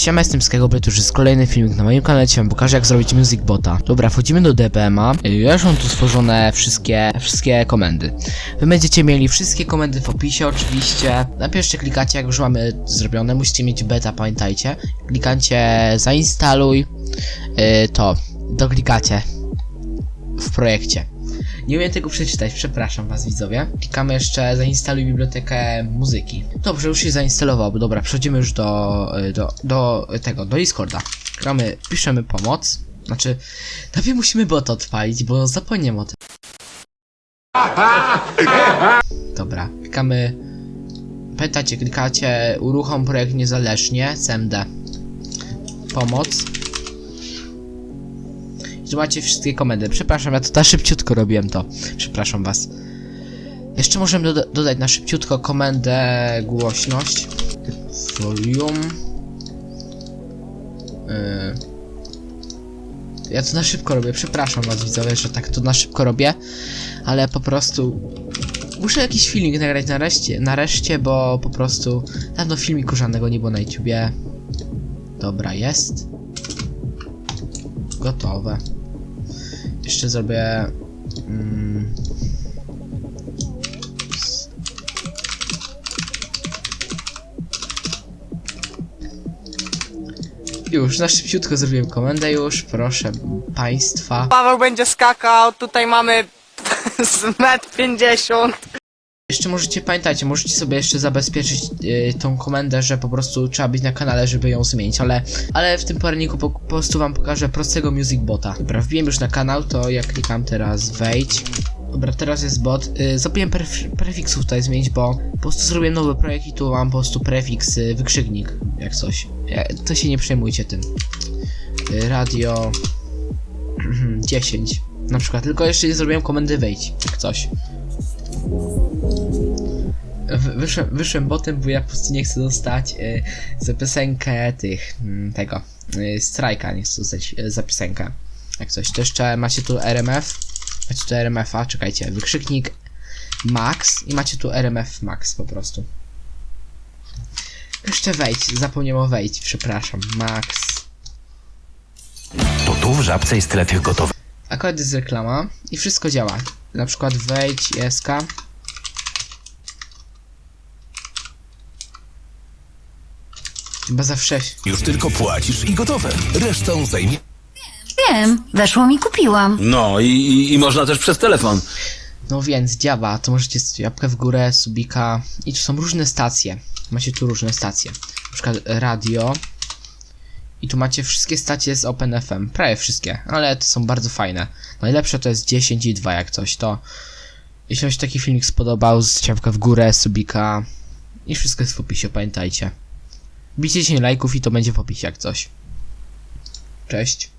Siema, jestem Skygobry, to już jest kolejny filmik na moim kanale, dzisiaj wam pokażę jak zrobić Music Bota. Dobra, wchodzimy do DBMA, Y, ja już mam tu stworzone wszystkie, wszystkie komendy. Wy będziecie mieli wszystkie komendy w opisie oczywiście. Najpierw jeszcze klikacie, jak już mamy zrobione, musicie mieć beta, pamiętajcie. Klikacie zainstaluj, y, to, doklikacie w projekcie. Nie umiem tego przeczytać, przepraszam was widzowie. Klikamy jeszcze zainstaluj bibliotekę muzyki. Dobrze, już się zainstalował, dobra, przechodzimy już do, y, do, do tego, do Discorda. Gramy, piszemy pomoc. Znaczy, najpierw musimy bot odpalić, bo zapomniałem o tym. Dobra, klikamy. Pamiętajcie, klikacie uruchom projekt niezależnie, CMD. Pomoc. Tu macie wszystkie komendy. Przepraszam, ja to na szybciutko robiłem to. Przepraszam was. Jeszcze możemy doda dodać na szybciutko komendę głośność. Volume. Yy. Ja to na szybko robię, przepraszam was widzowie, że tak to na szybko robię, ale po prostu muszę jakiś filmik nagrać nareszcie, nareszcie, bo po prostu dawno filmiku żadnego nie było na YouTubie. Dobra, jest. Gotowe. Jeszcze zrobię. Mm, już, na szybciutko zrobiłem komendę już, proszę państwa. Paweł będzie skakał, tutaj mamy z metr 50. Jeszcze możecie, pamiętajcie, możecie sobie jeszcze zabezpieczyć y, tą komendę, że po prostu trzeba być na kanale, żeby ją zmienić, ale, ale w tym poradniku po, po prostu wam pokażę prostego music bota. Dobra, wbiłem już na kanał, to ja klikam teraz wejdź. Dobra, teraz jest bot. Y, zapomniałem pref prefiksów tutaj zmienić, bo po prostu zrobiłem nowy projekt i tu mam po prostu prefiks, y, wykrzyknik, jak coś. Ja, to się nie przejmujcie tym. Y, radio 10 na przykład, tylko jeszcze nie zrobiłem komendy wejdź, jak coś. W- Wyszłem, wyszłem botem, bo ja po prostu nie chcę dostać y, za piosenkę tych, mm, tego, y, strajka, nie chcę dostać y, za piosenkę. Jak coś, to jeszcze macie tu RMF, macie tu RMF-a, czekajcie, wykrzyknik max i macie tu RMF max po prostu. Jeszcze wejdź, zapomniałem o wejdź, przepraszam, max. To tu w Żabce jest tyle tych gotowych Akurat jest reklama i wszystko działa. Na przykład wejdź SK. Chyba zawsze. Już tylko płacisz i gotowe. Resztą zajmie... Wiem, weszłam i kupiłam. No i, i, i można też przez telefon. No więc działa, to możecie z łapkę w górę, subika i tu są różne stacje. Macie tu różne stacje. Na przykład radio. I tu macie wszystkie stacje z OpenFM. Prawie wszystkie, ale to są bardzo fajne. Najlepsze to jest 10 i 2 jak coś, to jeśli wam się taki filmik spodobał, z łapkę w górę, subika i wszystko jest w opisie, pamiętajcie. Bijcie 10 lajków i to będzie w opisie jak coś. Cześć.